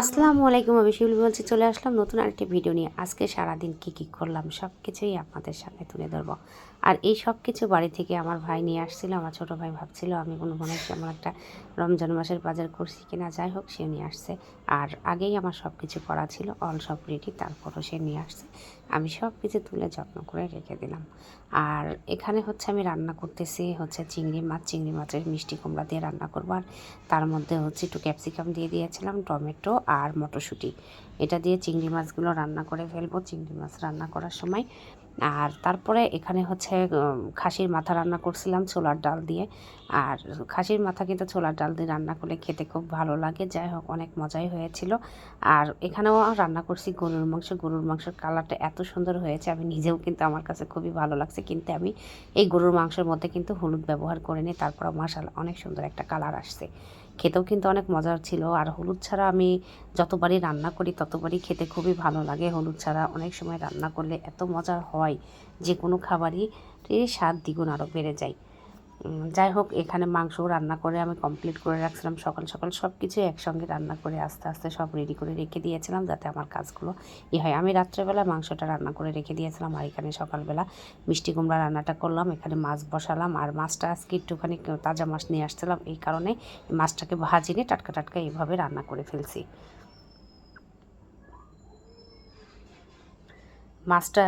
আসসালামু আলাইকুম, আমি শিবলি বলছি চলে আসলাম নতুন আরেকটি ভিডিও নিয়ে। আজকে সারাদিন কী কী করলাম সব কিছুই আপনাদের সামনে তুলে ধরবো। আর এই সব কিছু বাড়ি থেকে আমার ভাই নিয়ে আসছিল, আমার ছোট ভাই ভাবছিল আমি কোনো মনে হচ্ছে আমার একটা রমজান মাসের বাজার করছি কিনা, যাই হোক সে নিয়ে আসছে। আর আগেই আমার সব কিছু করা ছিল অল সব রেডি তারপরও সে নিয়ে আসছে। আমি সব কিছু তুলে যত্ন করে রেখে দিলাম। আর এখানে হচ্ছে আমি রান্না করতেছি হচ্ছে চিংড়ি মাছ, চিংড়ি মাছের মিষ্টি কুমড়া দিয়ে রান্না করব। আর তার মধ্যে হচ্ছে একটু ক্যাপসিকাম দিয়ে দিয়েছিলাম, টমেটো আর মটরশুঁটি। এটা দিয়ে চিংড়ি মাছগুলো রান্না করে ফেলব। চিংড়ি মাছ রান্না করার সময় আর তারপরে এখানে হচ্ছে খাসির মাথা রান্না করছিলাম ছোলার ডাল দিয়ে। আর খাসির মাথা কিন্তু ছোলার ডাল দিয়ে রান্না করলে খেতে খুব ভালো লাগে। যাই হোক, অনেক মজাই হয়েছিল। আর এখানেও রান্না করছি গরুর মাংস। গরুর মাংসের কালারটা এত সুন্দর হয়েছে, আমি নিজেও কিন্তু আমার কাছে খুবই ভালো লাগছে কিন্তু। আমি এই গরুর মাংসের মধ্যে কিন্তু হলুদ ব্যবহার করিনি তারপর মশালা অনেক সুন্দর একটা কালার আসছে। খেতেও কিন্তু অনেক মজার ছিল। আর হলুদ ছাড়া আমি যতবারই রান্না করি, ততবারই খেতে খুবই ভালো লাগে। হলুদ ছাড়া অনেক সময় রান্না করলে এত মজার হয় যে কোনো খাবারই স্বাদ দ্বিগুণ আরও বেড়ে যায়। যাই হোক, এখানে মাংস রান্না করে আমি কমপ্লিট করে রাখছিলাম। সকাল সকাল সব কিছু একসঙ্গে রান্না করে আস্তে আস্তে সব রেডি করে রেখে দিয়েছিলাম যাতে আমার কাজগুলো ই হয়। আমি রাত্রেবেলা মাংসটা রান্না করে রেখে দিয়েছিলাম আর এখানে সকালবেলা মিষ্টি কুমড়া রান্নাটা করলাম। এখানে মাছ বসালাম আর মাছটা আজকে একটুখানি তাজা মাছ নিয়ে আসছিলাম। এই কারণে মাছটাকে ভাজিনি, টাটকা টাটকা এইভাবে রান্না করে ফেলছি। মাছটা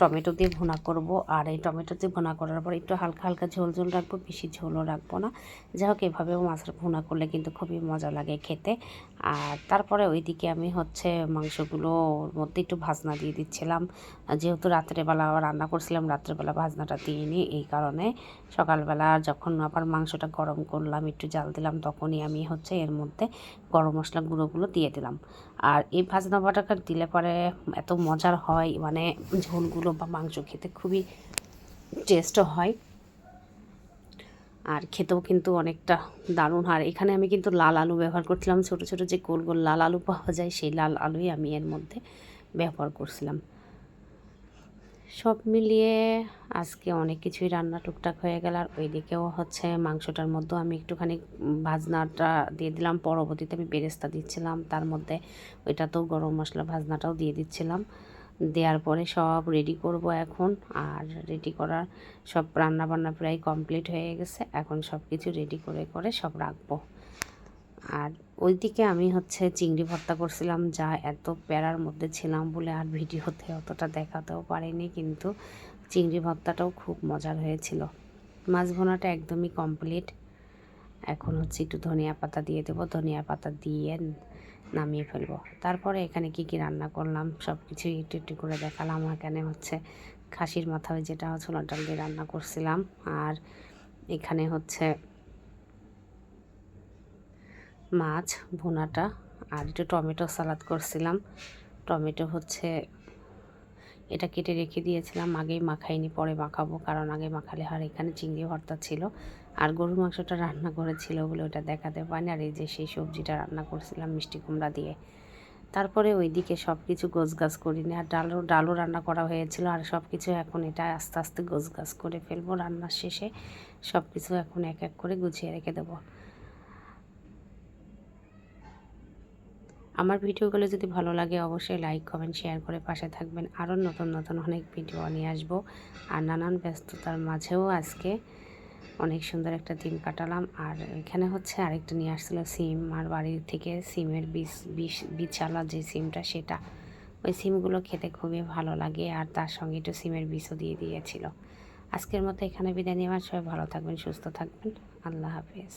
টমেটো দিয়ে ভুনা করব। আর এই টমেটো দিয়ে ভুনা করার পর একটু হালকা হালকা ঝোল ঝোল রাখব, বেশি ঝোলও রাখব না। যাই হোক এভাবেও মাছের ভুনা করলে কিন্তু খুবই মজা লাগে খেতে। আর তারপরে ওইদিকে আমি হচ্ছে মাংসগুলো ওর মধ্যে একটু ভাজনা দিয়ে দিচ্ছিলাম। যেহেতু রাত্রেবেলা রান্না করছিলাম, রাত্রেবেলা ভাজনাটা দিয়ে নিই। এই কারণে সকালবেলা যখন আবার মাংসটা গরম করলাম, একটু জাল দিলাম, তখনই আমি হচ্ছে এর মধ্যে গরম মশলা গুঁড়োগুলো দিয়ে দিলাম। আর এই ভাজনা বাটাটা দিলে পরে এত মজার হয় মানে ঝোলগুলো বা মাংস খেতে খুবই টেস্টও হয়। আর খেতেও কিন্তু অনেকটা দারুণ আর এখানে আমি কিন্তু লাল আলু ব্যবহার করছিলাম। ছোট ছোট যে গোল গোল লাল আলু পাওয়া যায়, সেই লাল আলুই আমি এর মধ্যে ব্যবহার করছিলাম। সব মিলিয়ে আজকে অনেক কিছুই রান্না টুকটাক হয়ে গেল। আর ওইদিকেও হচ্ছে মাংসটার মধ্যেও আমি একটুখানি ভাজনাটা দিয়ে দিলাম। পরবর্তীতে আমি বেরেস্তা দিচ্ছিলাম। তার মধ্যে ওইটাতেও গরম মশলা ভাজনাটাও দিয়ে দিচ্ছিলাম। দেওয়ার পরে সব রেডি করব এখন। আর রেডি করার সব রান্না বান্না প্রায় কমপ্লিট হয়ে গেছে। এখন সব কিছু রেডি করে করে সব রাখব। আর ওইদিকে আমি হচ্ছে চিংড়ি ভর্তা করছিলাম, যা এত প্যারার মধ্যে ছিলাম বলে আর ভিডিওতে অতটা দেখাতেও পারিনি, কিন্তু চিংড়ি ভর্তাটাও খুব মজার হয়েছিল। মাছ ভোনাটা একদমই কমপ্লিট এখন হচ্ছে একটু ধনিয়া পাতা দিয়ে দেবো। ধনিয়া পাতা দিয়ে নামিয়ে ফেলব। তারপরে এখানে কি কি রান্না করলাম সব কিছুই একটু একটু করে দেখালাম। এখানে হচ্ছে খাসির মাথা যেটা ছোলার ডাল দিয়ে রান্না করছিলাম। আর এখানে হচ্ছে মাছ, ভুনাটা আর একটু টমেটো সালাদ করছিলাম। টমেটো হচ্ছে এটা কেটে রেখে দিয়েছিলাম, আগেই মাখাইনি, পরে মাখাবো। কারণ আগে মাখালে আর এখানে চিংড়ি ভর্তা ছিল। আর গরুর মাংসটা রান্না করেছিল বলে ওটা দেখাতে পারিনি আর এই যে সেই সবজিটা রান্না করছিলাম মিষ্টি কুমড়া দিয়ে। তারপরে ওইদিকে সব কিছু গোছগাছ করিনি আর ডালও ডালও রান্না করা হয়েছিল। আর সব কিছু এখন এটা আস্তে আস্তে গোছগাছ করে ফেলব রান্নার শেষে। সব কিছু এখন এক এক করে গুছিয়ে রেখে দেবো। আমার ভিডিওগুলো যদি ভালো লাগে অবশ্যই লাইক, কমেন্ট, শেয়ার করে পাশে থাকবেন। আরও নতুন নতুন অনেক ভিডিও নিয়ে আসব। আর নানান ব্যস্ততার মাঝেও আজকে অনেক সুন্দর একটা দিন কাটালাম। আর এখানে হচ্ছে আরেকটা নিয়ে আসছিল সিম। আর বাড়ির থেকে সিমের বিষ বিষ বীজওয়ালা যে সিমটা সেটা। ওই সিমগুলো খেতে খুবই ভালো লাগে। আর তার সঙ্গে একটু সিমের বিষও দিয়ে দিয়েছিল। আজকের মতো এখানে বিদায় নেওয়ার সবাই ভালো থাকবেন, সুস্থ থাকবেন। আল্লাহ হাফেজ।